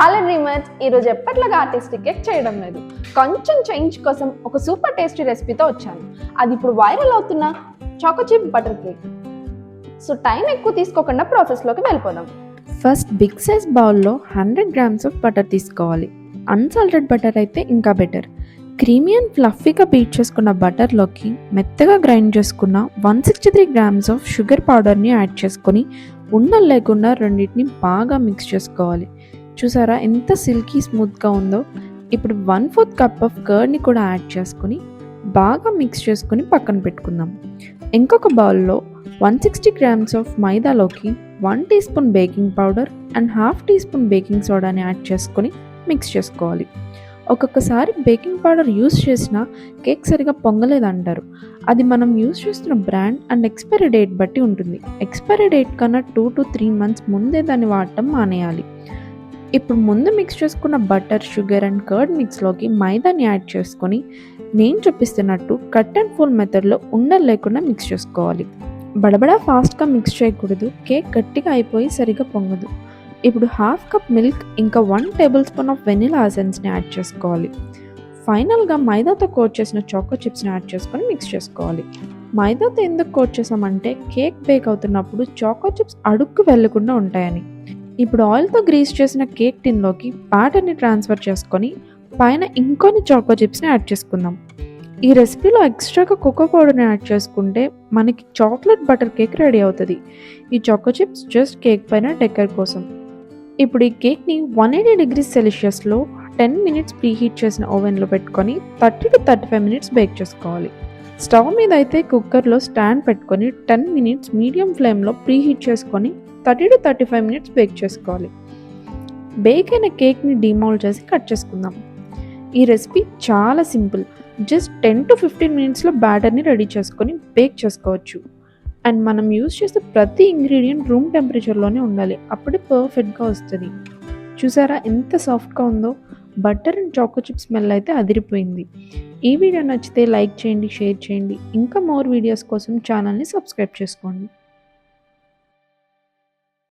Hello dreamers ఈరోజు ఎప్పట్లాగా artistic cake చేయడం లేదు. కొంచెం చేంజ్ కోసం ఒక సూపర్ టేస్టీ రెసిపీతో వచ్చాను. అది ఇప్పుడు వైరల్ అవుతున్న choco chip butter cake so time ఎక్కువ తీసుకోకుండా ప్రాసెస్లోకి వెళ్ళిపోదాం. ఫస్ట్ బిగ్ సైజ్ బౌల్లో హండ్రెడ్ గ్రామ్స్ ఆఫ్ బటర్ తీసుకోవాలి. అన్సాల్టెడ్ బటర్ అయితే ఇంకా బెటర్ క్రీమీ అండ్ ఫ్లఫీగా బీట్ చేసుకున్న బటర్లోకి మెత్తగా గ్రైండ్ చేసుకున్న one sixty three grams of sugar పౌడర్ని యాడ్ చేసుకొని ఉండలు లేకుండా రెండింటిని బాగా మిక్స్ చేసుకోవాలి. చూసారా? ఎంత సిల్కీ స్మూత్గా ఉందో. ఇప్పుడు వన్ ఫోర్త్ కప్ ఆఫ్ కర్డ్ని కూడా యాడ్ చేసుకొని బాగా మిక్స్ చేసుకుని పక్కన పెట్టుకుందాం. ఇంకొక బౌల్లో one sixty grams of మైదాలోకి one teaspoon baking powder and half teaspoon baking సోడాని add చేసుకొని మిక్స్ చేసుకోవాలి. ఒక్కొక్కసారి బేకింగ్ పౌడర్ యూస్ చేసినా కేక్ సరిగా పొంగలేదంటారు. అది మనం యూస్ చేస్తున్న బ్రాండ్ అండ్ ఎక్స్పైరీ డేట్ బట్టి ఉంటుంది. ఎక్స్పైరీ డేట్ కన్నా టూ టు త్రీ మంత్స్ ముందే దాన్ని వాడటం మానేయాలి. ఇప్పుడు ముందు మిక్స్ చేసుకున్న బటర్ షుగర్ అండ్ కర్డ్ మిక్స్లోకి మైదాని యాడ్ చేసుకొని నేను చూపిస్తున్నట్టు కట్ అండ్ ఫుల్ మెథడ్లో ఉండలు లేకుండా మిక్స్ చేసుకోవాలి. బడబడా ఫాస్ట్గా మిక్స్ చేయకూడదు. కేక్ గట్టిగా అయిపోయి సరిగా పొంగదు. ఇప్పుడు హాఫ్ కప్ మిల్క్ ఇంకా one table spoon of vanilla అసెన్స్ని యాడ్ చేసుకోవాలి. ఫైనల్గా మైదాతో కోట్ చేసిన చాకో చిప్స్ని యాడ్ చేసుకొని మిక్స్ చేసుకోవాలి. మైదాతో ఎందుకు కోట్ చేసామంటే కేక్ బేక్ అవుతున్నప్పుడు చాకో చిప్స్ అడుక్కు వెళ్ళకుండా ఉంటాయని. ఇప్పుడు ఆయిల్తో గ్రీస్ చేసిన కేక్ టిన్లోకి బ్యాటర్ని ట్రాన్స్ఫర్ చేసుకొని పైన ఇంకొన్ని చాకో చిప్స్ని యాడ్ చేసుకుందాం. ఈ రెసిపీలో ఎక్స్ట్రాగా కోకో పౌడర్ని యాడ్ చేసుకుంటే మనకి చాక్లెట్ బటర్ కేక్ రెడీ అవుతుంది. ఈ చాకో చిప్స్ జస్ట్ కేక్ పైన డెకర్ కోసం. ఇప్పుడు ఈ కేక్ని వన్ ఎయిటీ డిగ్రీస్ సెల్సియస్లో టెన్ మినిట్స్ ప్రీహీట్ చేసిన ఓవెన్లో పెట్టుకొని thirty to thirty five minutes bake చేసుకోవాలి. స్టవ్ మీద అయితే కుక్కర్లో స్టాండ్ పెట్టుకొని టెన్ మినిట్స్ మీడియం ఫ్లేమ్లో ప్రీహీట్ చేసుకొని thirty to thirty five minutes bake చేసుకోవాలి. బేక్ అయిన కేక్ని డిమౌల్డ్ చేసి కట్ చేసుకుందాం. ఈ రెసిపీ చాలా simple. Just ten to fifteen మినిట్స్లో బ్యాటర్ని రెడీ చేసుకొని బేక్ చేసుకోవచ్చు. అండ్ మనం యూస్ చేసే ప్రతి ఇంగ్రీడియంట్ రూమ్ టెంపరేచర్లోనే ఉండాలి. అప్పుడే పర్ఫెక్ట్గా వస్తుంది. చూసారా ఎంత సాఫ్ట్గా ఉందో? Butter and choco chip smell అయితే అదిరిపోయింది. ఈ వీడియో నచ్చితే లైక్ చేయండి షేర్ చేయండి. ఇంకా మోర్ వీడియోస్ కోసం ఛానల్ని సబ్స్క్రైబ్ చేసుకోండి.